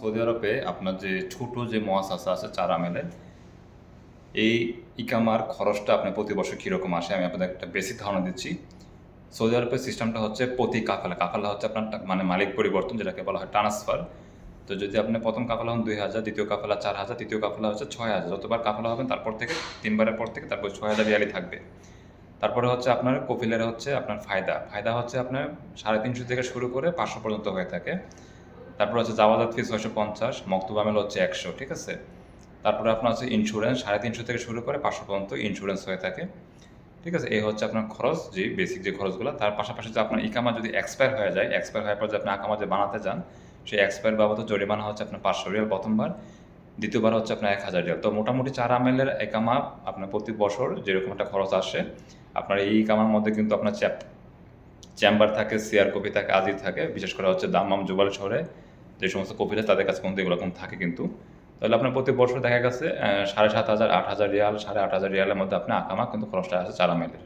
Saudi আরবে আপনার যে ছোট যে মহাসাসা আছে চারা মেলে এই ইকামার খরচটা আপনার প্রতি বছর কীরকম আসে? আমি আপনাদের একটা বেসিক ধারণা দিচ্ছি। সৌদি আরবের সিস্টেমটা হচ্ছে প্রতি কাফালা। কাফালা হচ্ছে আপনার মানে মালিক পরিবর্তন, যেটাকে বলা হয় ট্রান্সফার তো যদি আপনি প্রথম কাফালা হন দুই হাজার, দ্বিতীয় কাফালা চার হাজার, তৃতীয় কাফালা হচ্ছে ছয় হাজার। যতবার কাফালা হবেন, তারপর থেকে, তিনবারের পর থেকে তারপর ছয় হাজার রিয়ালি থাকবে। তারপরে হচ্ছে আপনার কপিলের হচ্ছে আপনার ফায়দা। ফায়দা হচ্ছে আপনার সাড়ে তিনশো থেকে শুরু করে পাঁচশো পর্যন্ত হয়ে থাকে। তারপর হচ্ছে জাওয়াজাত ফি ছয়শো পঞ্চাশ, মক্তব আমেল হচ্ছে একশো, ঠিক আছে? তারপরে আপনার হচ্ছে ইন্স্যুরেন্স সাড়ে তিনশো থেকে শুরু করে পাঁচশো পর্যন্ত ইন্স্যুরেন্স হয়ে থাকে, ঠিক আছে? এই হচ্ছে আপনার খরচ, যে বেসিক যে খরচগুলো। তার পাশাপাশি যে আপনার ইকামা যদি এক্সপায়ার হয়ে যায় এক্সপায়ার হওয়ার পর যে আপনি আকামা যে বানাতে যান সেই এক্সপায়ার বাবদ জরিমানা হচ্ছে আপনার পাঁচশো রিয়াল প্রথমবার, দ্বিতীয়বার হচ্ছে আপনার এক হাজার রিয়াল। তো মোটামুটি চার আমেলের একামা আপনার প্রতি বছর যেরকম একটা খরচ আসে, আপনার এই ইকামার মধ্যে কিন্তু আপনার চ্যাপ থাকে, সিআর কপি থাকে, আজির থাকে, বিশেষ করে হচ্ছে দামাম জুবাল শহরে যে সমস্ত কপিরাজ তাদের কাছে কিন্তু এগুলো এখন থাকে কিন্তু। তাহলে আপনার প্রতি বছর দেখা গেছে সাড়ে সাত হাজার, আট হাজার রিয়াল, সাড়ে আট হাজার রিয়ালের মধ্যে আপনি আকামা কিন্তু খরচটা আছে চারা আমেলের